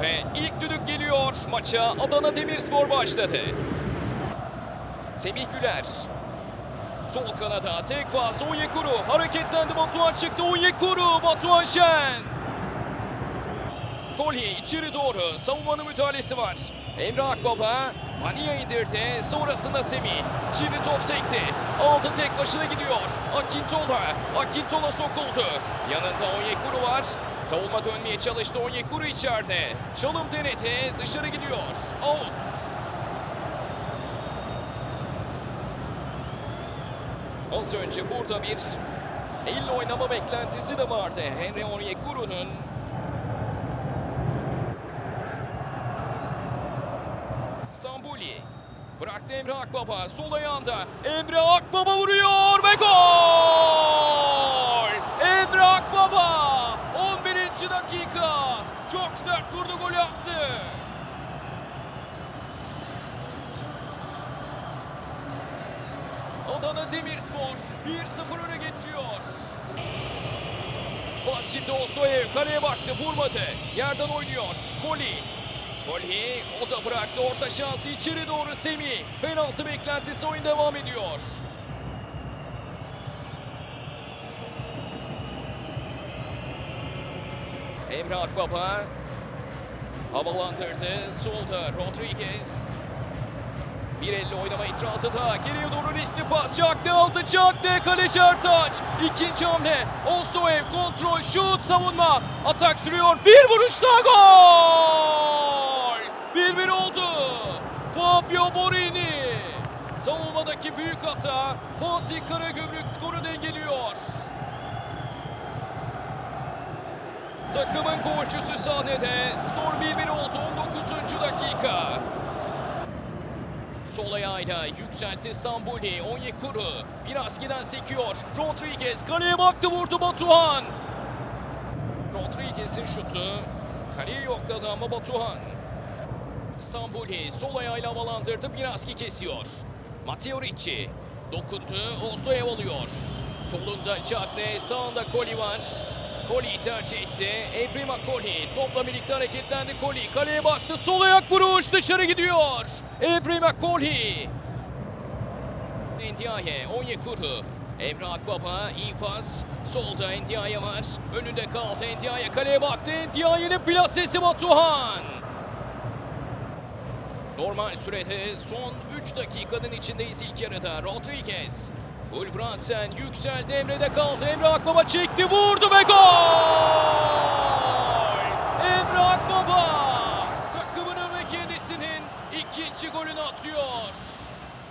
Ve ilk düdük geliyor. Maça Adana Demirspor başladı. Semih Güler. Sol kanada tek pas Onyekuru. Hareketlendi Batuhan çıktı Onyekuru. Batuhan Şen. Kolye içeri doğru. Savunmanın müdahalesi var. Emre Akbaba. Mania indirdi. Sonrasında Semih. Şimdi top sekti. Aldı tek başına gidiyor. Akintola. Akintola sokuldu. Yanında Onyekuru var. Savunma dönmeye çalıştı. Onyekuru içeride. Çalım denedi. Dışarı gidiyor. Out. Az önce burada bir elle oynama beklentisi de vardı. Henry Onyekuru'nun Stambuli bıraktı Emre Akbaba sol ayağında. Emre Akbaba vuruyor ve gol! Emre Akbaba 11. dakika çok sert vurdu golü attı. Adana Demirspor 1-0 öne geçiyor. Bas şimdi Osoyev kaleye baktı vurmadı. Yerden oynuyor. Koli. Koli o da bıraktı orta şansı içeri doğru Semih. Penaltı beklentisi oyun devam ediyor. Emre Akbaba havalandırdı. Solda Rodriguez. Bir elle oynama itirazı da geriye doğru riskli pas. Çakne aldı Çakne kaleci Ertaç. İkinci hamle. Ostoev kontrol şut savunma. Atak sürüyor. Bir vuruş daha gol. 1-1 oldu. Fabio Borini. Savunmadaki büyük hata Fatih Karagümrük skoru dengeliyor. Takımın koçusu sahnede. Skor 1-1 oldu 19. dakika. Sol ayağıyla yükseltti Stambuli. Onyekuru biraz giden sekiyor. Rodriguez kaleye baktı vurdu Batuhan. Rodriguez'in şutu. Kaleyi yokladı ama Batuhan. Stambuli sol ayağıyla havalandırdı. Biraski kesiyor. Matteo Ricci dokundu. Ostoyev alıyor. Solunda Cagne, sağında Koli var. Koli'yi tercih etti. Ebrima Koli topla birlikte hareketlendi Koli. Kaleye baktı. Sol ayak vuruş dışarı gidiyor. Ebrima Koli. Ndiaye, Onyekuru. Emre Akbaba pas. Solda Ndiaye var. Önünde kaldı Ndiaye. Kaleye baktı. Ndiaye'nin plasesi Batuhan. Normal sürede son 3 dakikanın içindeyiz ilk yarıda. Rodriguez. Ulfransen yükseldi Emre'de kaldı. Emre Akbaba çekti vurdu ve gol! Emre Akbaba takımının ve kendisinin ikinci golünü atıyor.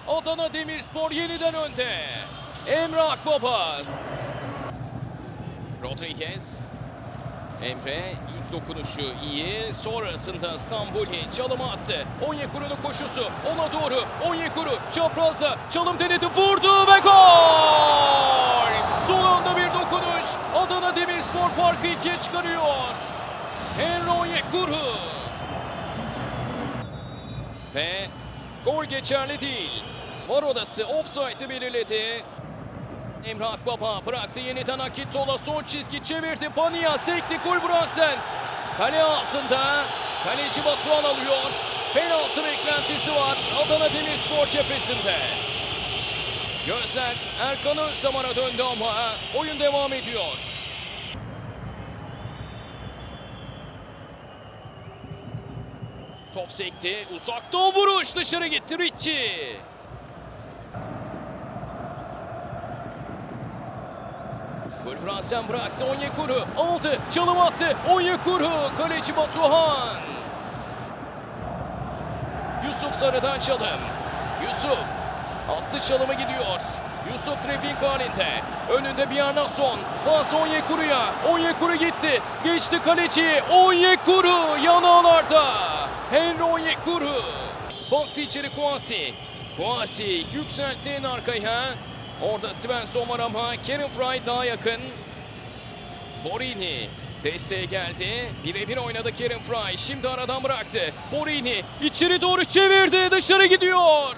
Adana Demirspor yeniden önde. Emre Akbaba. Rodriguez. Emre ilk dokunuşu iyi. Sonrasında Stambuli çalıma attı. Onyekuru'nun koşusu ona doğru. Onyekuru çaprazda çalım denedi vurdu ve gol! Son anda bir dokunuş. Adana Demirspor farkı ikiye çıkarıyor. Henry Onyekuru. Ve gol geçerli değil. Var odası offside'ı belirledi. Emre Akbaba bıraktı yeniden Akintola son çizgi çevirdi. Pania sekti Kulbransen. Kale ağzında kaleci Batuhan alıyor. Penaltı beklentisi var Adana Demirspor cephesinde. Gözler Erkan Özdamar'a döndü ama oyun devam ediyor. Top sekti. Uzakta vuruş dışarı gitti Ricci. Kulbransen bıraktı Onyekuru. Aldı. Çalım attı. Onyekuru. Kaleci Batuhan. Yusuf Sarı'dan çalım. Yusuf. Attı çalımı gidiyor. Yusuf dribbling halinde. Önünde bir son. Pas Onyekuru'ya. Onyekuru gitti. Geçti kaleci. Onyekuru yanağlarda. Henry Onyekuru. Baktı içeri Kuasi. Kuasi yükseltti en arkaya. Orada Svensson var ama Kerim Fry daha yakın. Borini desteğe geldi. Birebir oynadı Kerim Fry. Şimdi aradan bıraktı. Borini içeri doğru çevirdi. Dışarı gidiyor.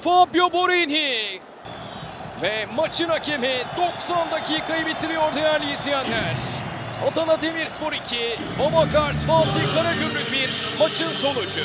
Fabio Borini. Ve maçın hakemi 90 dakikayı bitiriyor değerli izleyenler. Adana Demirspor 2, Babakars Fatih Karagümrük 1 maçın sonucu.